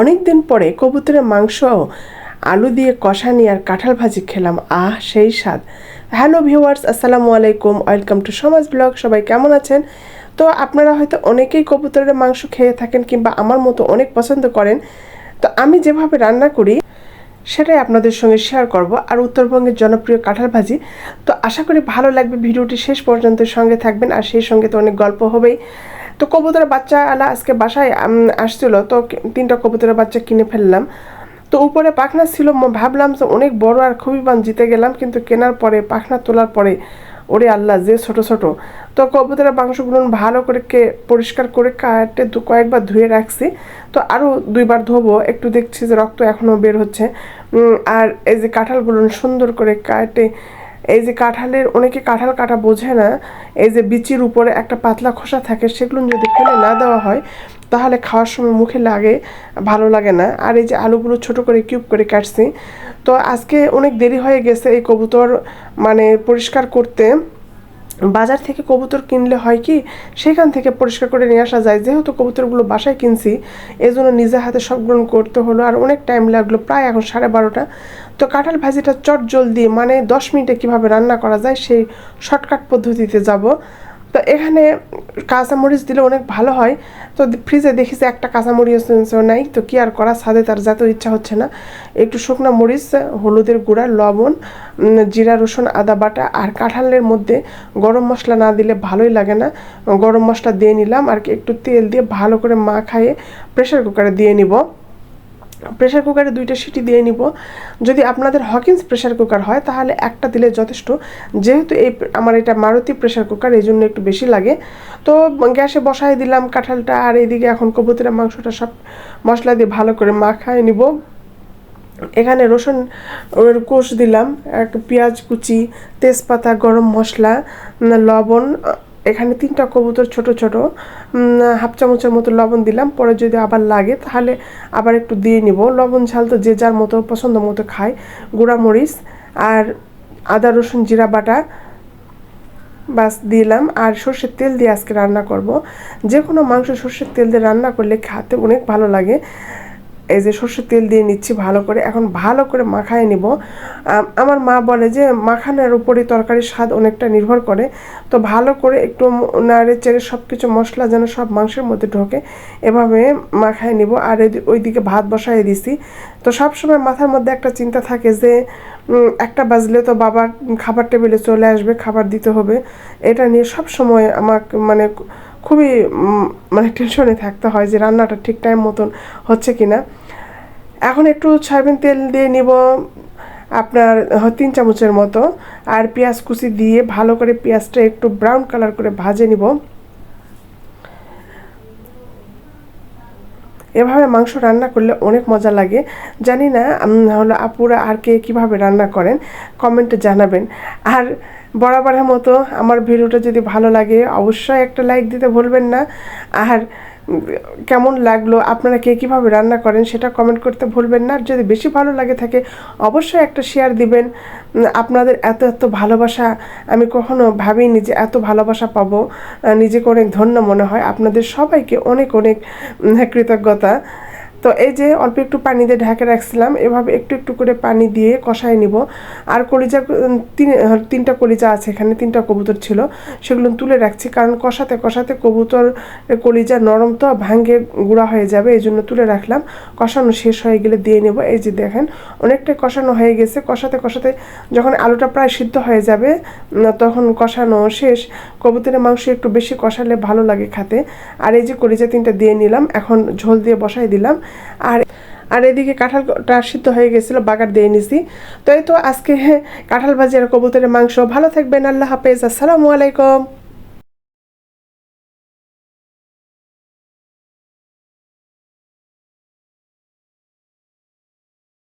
অনেক দিন পরে কবুতরের মাংস আলু দিয়ে কষানি আর কাঁঠাল ভাজি খেলাম। আহ, সেই স্বাদ। হ্যালো ভিউয়ার্স, আসসালামু আলাইকুম। Welcome to Samaj blog. সবাই কেমন আছেন? তো আপনারা হয়তো অনেকেই কবুতরের মাংস খেয়ে থাকেন কিংবা আমার মতো অনেক পছন্দ করেন। তো আমি যেভাবে রান্না করি, সেটাই আপনাদের সঙ্গে শেয়ার করব। আর উত্তরবঙ্গের জনপ্রিয় কাঁঠাল ভাজি। তো আশা করি ভালো লাগবে। ভিডিওটি শেষ পর্যন্ত সঙ্গে থাকবেন। আর সেই সঙ্গে তো অনেক গল্প হবেই। তো কবুতরের বাচ্চা আলা আজকে বাসায় আসছিল, তো তিনটা কবুতরের বাচ্চা কিনে ফেললাম। তো উপরে পাখনা ছিল ভাবলাম যে অনেক বড় আর খুবই বান জিতে গেলাম, কিন্তু কেনার পরে, পাখনা তোলার পরে, ওরে আল্লাহ, যে ছোট ছোট। তো কবুতরের মাংসগুলো ভালো করে কে পরিষ্কার করে কাটে, দু কয়েকবার ধুয়ে রাখছি। তো আরও দুইবার ধোবো, একটু দেখছি যে রক্ত এখনও বের হচ্ছে। আর এই যে কাঁঠালগুলো সুন্দর করে কাটে এই যে কাঁঠালের, অনেকে কাঁঠাল কাটা বোঝে না, এই যে বিচির উপরে একটা পাতলা খোসা থাকে, সেগুলো যদি ফেলে না দেওয়া হয়, তাহলে খাওয়ার সময় মুখে লাগে, ভালো লাগে না। আর এই যে আলুগুলো ছোট করে কিউব করে কাটছি, তো আজকে অনেক দেরি হয়ে গেছে এই কবুতর মানে পরিষ্কার করতে। বাজার থেকে কবুতর কিনলে হয় কি, সেখান থেকে পরিষ্কার করে নিয়ে আসা যায়। যেহেতু কবুতরগুলো বাসায় কিনছি এই জন্য নিজে হাতে সব গ্রহণ করতে হলো। আর অনেক টাইম লাগল, প্রায় এখন সাড়ে বারোটা। তো কাঁঠাল ভাজিটা চট জলদি মানে দশ মিনিটে কীভাবে রান্না করা যায়, সেই শর্টকাট পদ্ধতিতে যাব। তো এখানে কাঁচামরিচ দিলে অনেক ভালো হয়। তো ফ্রিজে দেখেছি একটা কাঁচা কাঁচামরিচ নাই, তো কি আর করা? সাদে তার যাতে ইচ্ছা হচ্ছে না। একটু শুকনো মরিচ, হলুদের গুঁড়া, লবণ জিরা, রসুন, আদা বাটা আর কাঁঠালের মধ্যে গরম মশলা না দিলে ভালোই লাগে না। গরম মশলা দিয়ে নিলাম আর একটু তেল দিয়ে ভালো করে মা খাইয়ে প্রেশার কুকারে দিয়ে নিব। প্রেশার কুকারে দুইটা সিটি দিয়ে নিব। যদি আপনাদের হকিন্স প্রেশার কুকার হয়, তাহলে একটা দিলে যথেষ্ট। যেহেতু এই আমার এটা মারুতি প্রেশার কুকার এই জন্য একটু বেশি লাগে। তো গ্যাসে বসাই দিলাম কাঁঠালটা, আর এইদিকে এখন কবুতরের মাংসটা সব মশলা দিয়ে ভালো করে মাখায় নিব। এখানে রসুন, ওর কোষ দিলাম, এক পেঁয়াজ কুচি, তেজপাতা, গরম মশলা লবণ এখানে তিনটা কবুতর ছোট ছোট হাফ চামচের মতো লবণ দিলাম, পরে যদি আবার লাগে তাহলে আবার একটু দিয়ে নিব। লবণ ঝাল তো যে যার মতো, পছন্দ মতো খায়। মরিচ আর আদা, রসুন, জিরা, বাটা বাস দিলাম। আর সর্ষের তেল দিয়ে আজকে রান্না করব। যে কোনো মাংস সর্ষের তেল দিয়ে রান্না করলে খেতে অনেক ভালো লাগে। এই যে সর্ষের তেল দিয়ে নিচ্ছি ভালো করে। এখন ভালো করে মাখায় নিব। আমার মা বলে যে মাখানোর উপরে তরকারির স্বাদ অনেকটা নির্ভর করে। তো ভালো করে একটু নাড়ে চেড়ে সব কিছু মশলা যেন সব মাংসের মধ্যে ঢোকে, এভাবে মাখায় নিব। আর ওইদিকে ভাত বসায় দিছি। তো সব সময় মাথার মধ্যে একটা চিন্তা থাকে যে একটা বাজলে তো বাবা খাবার টেবিলে চলে আসবে, খাবার দিতে হবে। এটা নিয়ে সব সময় আমাকে মানে খুবই মানে টেনশনে থাকতে হয় যে রান্নাটা ঠিক টাইম মতন হচ্ছে কি না এখন একটু সয়াবিন তেল দিয়ে নিব, আপনার তিন চামচের মতো। আর পেঁয়াজ কুচি দিয়ে ভালো করে পেঁয়াজটা একটু ব্রাউন কালার করে ভাজে নিব। এভাবে মাংস রান্না করলে অনেক মজা লাগে। জানি না হলো আপুরা আর কে কীভাবে রান্না করেন? কমেন্টে জানাবেন। আর বরাবরের মতো আমার ভিডিওটা যদি ভালো লাগে, অবশ্যই একটা লাইক দিতে ভুলবেন না। আর কেমন লাগল, আপনারা কে কীভাবে রান্না করেন সেটা কমেন্ট করতে ভুলবেন না। যদি বেশি ভালো লাগে থাকে, অবশ্যই একটা শেয়ার দিবেন। আপনাদের এত এত ভালোবাসা আমি কখনো ভাবিনি যে এত ভালোবাসা পাবো। নিজেকে অনেক ধন্য মনে হয়। আপনাদের সবাইকে অনেক অনেক কৃতজ্ঞতা। তো এই যে অল্প একটু পানি দিয়ে ঢাকে রাখছিলাম, এভাবে একটু একটু করে পানি দিয়ে কষায় নিব। আর কলিজা তিন তিনটা কলিজা আছে এখানে, তিনটা কবুতর ছিল, সেগুলো তুলে রাখছি, কারণ কষাতে কষাতে কবুতর কলিজা নরম তো, ভাঙ্গে গুঁড়া হয়ে যাবে, এই জন্য তুলে রাখলাম। কষানো শেষ হয়ে গেলে দিয়ে নেব। এই যে দেখেন অনেকটাই কষানো হয়ে গেছে। কষাতে কষাতে যখন আলুটা প্রায় সিদ্ধ হয়ে যাবে তখন কষানো শেষ। কবুতরের মাংস একটু বেশি কষালে ভালো লাগে খেতে। আর এই যে কলিজা তিনটা দিয়ে নিলাম, এখন ঝোল দিয়ে বসাই দিলাম। আর আর এদিকে কাঁঠালটা সিদ্ধ হয়ে গেছিল, বাগার দিয়ে নিছি তো এই তো আজকে কাঁঠাল ভাজি আর কবুতরের মাংস। ভালো থাকবেন, আল্লাহ হাফেজ। আসসালামু আলাইকুম।